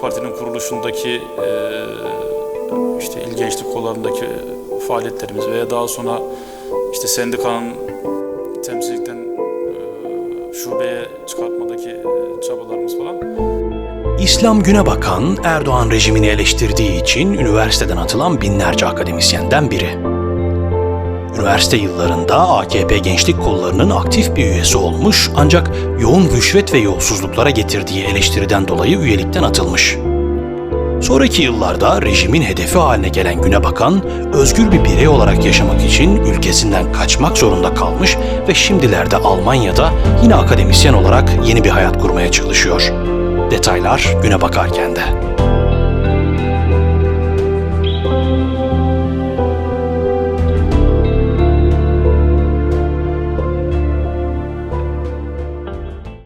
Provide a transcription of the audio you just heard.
partinin kuruluşundaki e, işte il gençlik kollarındaki faaliyetlerimiz veya daha sonra işte sendikanın temsilcilikten e, şubeye çıkartmadaki e, çabalarımız falan. İslam Güne Bakan, Erdoğan rejimini eleştirdiği için üniversiteden atılan binlerce akademisyenden biri. Üniversite yıllarında AKP gençlik kollarının aktif bir üyesi olmuş ancak yoğun rüşvet ve yolsuzluklara getirdiği eleştiriden dolayı üyelikten atılmış. Sonraki yıllarda rejimin hedefi haline gelen Güne Bakan, özgür bir birey olarak yaşamak için ülkesinden kaçmak zorunda kalmış ve şimdilerde Almanya'da yine akademisyen olarak yeni bir hayat kurmaya çalışıyor. Detaylar güne bakarken.